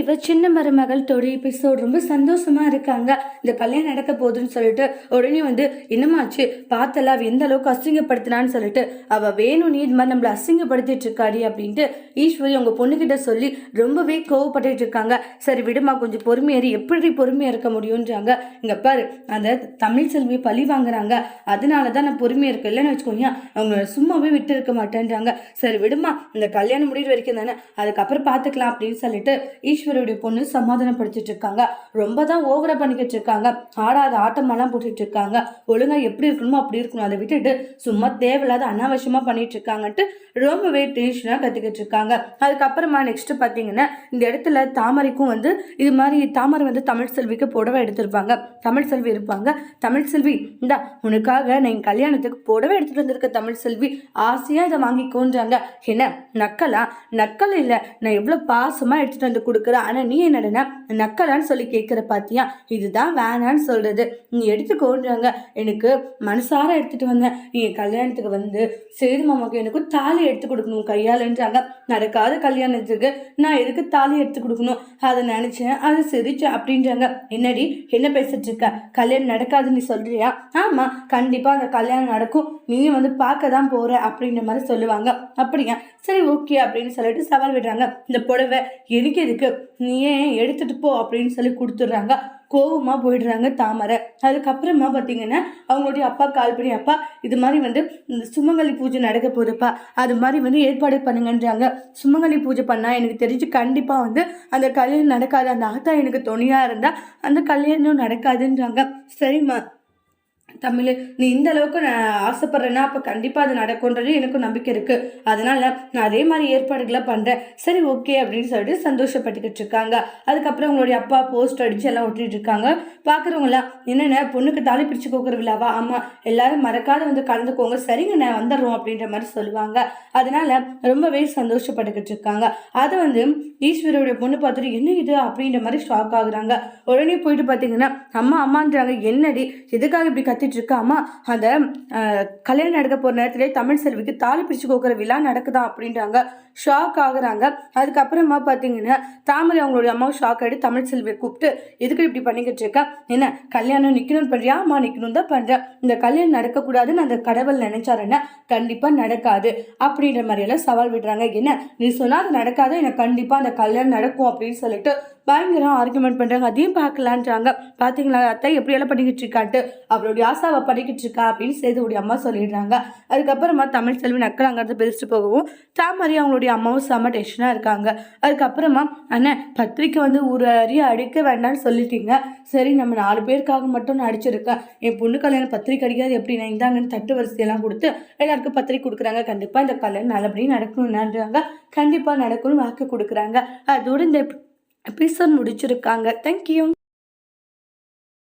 இவ சின்ன மருமகள் தொடி எபிசோடு ரொம்ப சந்தோஷமா இருக்காங்க. இந்த கல்யாணம் நடக்க போகுதுன்னு சொல்லிட்டு உடனே வந்து என்னமாச்சு பார்த்தல அவ எந்த அளவுக்கு அசிங்கப்படுத்தினான்னு சொல்லிட்டு அவ வேணும் நீ இது மாதிரி நம்மளை அசிங்கப்படுத்திட்டு இருக்காடி அப்படின்ட்டு ஈஸ்வரி உங்க பொண்ணுகிட்ட சொல்லி ரொம்பவே கோவப்பட்டுட்டு இருக்காங்க. சரி விடுமா கொஞ்சம் பொறுமையேறி எப்படி பொறுமையா இருக்க முடியும்ன்றாங்க. இங்க பாரு அந்த தமிழ் செல்வி பழி வாங்குறாங்க. அதனால தான் நான் பொறுமையா இருக்கேன் இல்லைன்னு வச்சுக்கோங்க அவங்க சும்மாவே விட்டு இருக்க மாட்டேன்றாங்க. சரி விடுமா இந்த கல்யாணம் முடிகிற வரைக்கும் தானே அதுக்கப்புறம் பார்த்துக்கலாம் அப்படின்னு சொல்லிட்டு ஈஸ்வரியுடைய பொண்ணு சமாதானப்படுத்திட்டு இருக்காங்க. ரொம்ப தான் ஓவரா பண்ணிக்கிட்டு இருக்காங்க. ஆடாத ஆட்டமெல்லாம் போட்டுட்டு இருக்காங்க. ஒழுங்கா எப்படி இருக்கணுமோ அப்படி இருக்கணும். அதை விட்டுட்டு சும்மா தேவையில்லாத அனாவசியமா பண்ணிட்டு இருக்காங்கன்ட்டு ரொம்பவே டென்ஷனா கத்துக்கிட்டு இருக்காங்க. அதுக்கப்புறமா நெக்ஸ்ட் பாத்தீங்கன்னா இந்த இடத்துல தாமரைக்கும் வந்து இது மாதிரி தாமரை வந்து தமிழ் செல்விக்கு புடவை எடுத்திருப்பாங்க. தமிழ் செல்வி இருப்பாங்க. தமிழ் செல்வி இந்தா உனக்காக நான் என் கல்யாணத்துக்கு புடவை எடுத்துட்டு வந்திருக்க தமிழ் செல்வி. ஆசையாக இதை வாங்கிக்கோன்றாங்க. என்ன? நக்கலா? நக்கல் இல்லை. நான் எவ்வளோ பாசமாக எடுத்துட்டு வந்து கொடுக்க கொடுக்குறேன் ஆனால் நீ என்னடனா நக்கலான்னு சொல்லி கேட்குற பாத்தியா? இதுதான் வேணான்னு சொல்கிறது நீ எடுத்துக்கோன்றாங்க எனக்கு மனசார எடுத்துகிட்டு வந்தேன். நீ என் கல்யாணத்துக்கு வந்து சேது மாமாக்கு எனக்கு தாலி எடுத்து கொடுக்கணும் கையாலன்றாங்க நடக்காத கல்யாணத்துக்கு நான் எதுக்கு தாலி எடுத்து கொடுக்கணும்? அதை நினச்சேன். அதை சிரிச்சேன் அப்படின்றாங்க. என்னடி என்ன பேசிட்டு இருக்க? கல்யாணம் நடக்காதுன்னு நீ சொல்கிறியா ஆமாம் கண்டிப்பாக அந்த கல்யாணம் நடக்கும். நீ வந்து பார்க்க தான் போகிற அப்படின்ற மாதிரி சொல்லுவாங்க. அப்படியா? சரி ஓகே அப்படின்னு சொல்லிட்டு சவால் விடுறாங்க. இந்த புடவை எனக்கு எதுக்கு? நீ ஏன் எடுத்துட்டு போ அப்படின்னு சொல்லி கொடுத்துட்றாங்க. கோவமாக போயிடுறாங்க தாமரை. அதுக்கப்புறமா பார்த்தீங்கன்னா அவங்களுடைய அப்பா கால் பண்ணி அப்பா இது மாதிரி வந்து இந்த சுமங்கலி பூஜை நடக்க போதுப்பா அது மாதிரி வந்து ஏற்பாடு பண்ணுங்கன்றாங்க. சுமங்கலி பூஜை பண்ணால் எனக்கு தெரிஞ்சு கண்டிப்பாக வந்து அந்த கல்யாணம் நடக்காது. அந்த ஆத்தா எனக்கு துணையாக இருந்தால் அந்த கல்யாணம் நடக்காதுன்றாங்க. சரிம்மா. தமிழ் நீ இந்த அளவுக்கு நான் ஆசைப்படுறேன்னா அப்போ கண்டிப்பாக அது நடக்கும்ன்றது எனக்கு நம்பிக்கை இருக்குது அதனால் நான் அதே மாதிரி ஏற்பாடுகளை பண்ணுறேன் சரி ஓகே அப்படின்னு சொல்லிட்டு சந்தோஷப்பட்டுக்கிட்டு இருக்காங்க. அதுக்கப்புறம் உங்களுடைய அப்பா போஸ்ட் அடித்து எல்லாம் ஒட்டிகிட்டு இருக்காங்க. பார்க்குறவங்களாம் என்னென்ன பொண்ணுக்கு தாலி பிடிச்சு போக்குற விழாவா? ஆமாம் எல்லாரும் மறக்காத வந்து கலந்துக்கோங்க. சரிங்க நான் வந்துடுறோம் அப்படின்ற மாதிரி சொல்லுவாங்க. அதனால் ரொம்பவே சந்தோஷப்பட்டுக்கிட்டு இருக்காங்க. அதை வந்து ஈஸ்வரோடைய பொண்ணு பார்த்துட்டு என்ன இது? அப்படின்ற மாதிரி ஷாக் ஆகுறாங்க. உடனே போயிட்டு பார்த்தீங்கன்னா அம்மா அம்மான்றாங்க. என்னடி? எதுக்காக இப்படி நடத்திட்டு இருக்காமா அந்த கல்யாணம் நடக்க போகிற நேரத்திலே தமிழ் செல்விக்கு தாலி பிரிச்சு கோக்குற விழா நடக்குதா அப்படின்றாங்க. ஷாக் ஆகுறாங்க. அதுக்கப்புறமா பார்த்தீங்கன்னா தாமரை அவங்களுடைய அம்மாவும் ஷாக் ஆகிட்டு தமிழ் செல்வியை கூப்பிட்டு எதுக்கு இப்படி பண்ணிக்கிட்டு இருக்கேன் என்ன கல்யாணம் நிற்கணும்னு பண்ணுறியா அம்மா நிற்கணும் தான் பண்ணுறேன் இந்த கல்யாணம் நடக்கக்கூடாதுன்னு அந்த கடவுள் நினைச்சாருன்னா கண்டிப்பாக நடக்காது. அப்படின்ற மாதிரியெல்லாம் சவால் விடுறாங்க. என்ன நீ சொன்னால் அது நடக்காது. எனக்கு கண்டிப்பாக அந்த கல்யாணம் நடக்கும் அப்படின்னு சொல்லிட்டு பயங்கரம் ஆர்குமெண்ட் பண்ணுறாங்க அதையும் பார்க்கலான்றாங்க. பார்த்தீங்களா அத்தை எப்படியெல்லாம் பண்ணிக்கிட்டு இருக்காட்டு அவளுடைய ராசாவை படிக்கிட்டு இருக்கா அப்படின்னு சேதுவுடைய அம்மா சொல்லிடுறாங்க. அதுக்கப்புறமா தமிழ் செல்வி நக்கல் அங்கேருந்து பேசிட்டு போகவும் தாமரி அவங்களுடைய அம்மாவும் செம்ம டென்ஷனாக இருக்காங்க. அதுக்கப்புறமா அண்ணன் பத்திரிக்கை வந்து ஒரு அறிய அடிக்க வேண்டாம்னு சொல்லிட்டீங்க. சரி நம்ம நாலு பேருக்காக மட்டும் நான் அடிச்சிருக்கேன். என் பொண்ணு கல்யாணம் பத்திரிக்கை அடிக்காது எப்படி நான் இந்தாங்கன்னு தட்டு வரிசையெல்லாம் கொடுத்து எல்லாருக்கும் பத்திரிக்கை கொடுக்குறாங்க. கண்டிப்பாக இந்த கல்யாணம் நல்லபடியும் நடக்கணும்ன்றாங்க கண்டிப்பாக நடக்கணும்னு வாக்கு கொடுக்குறாங்க. அதோடு இந்த எபிசோட் முடிச்சிருக்காங்க. தேங்க்யூ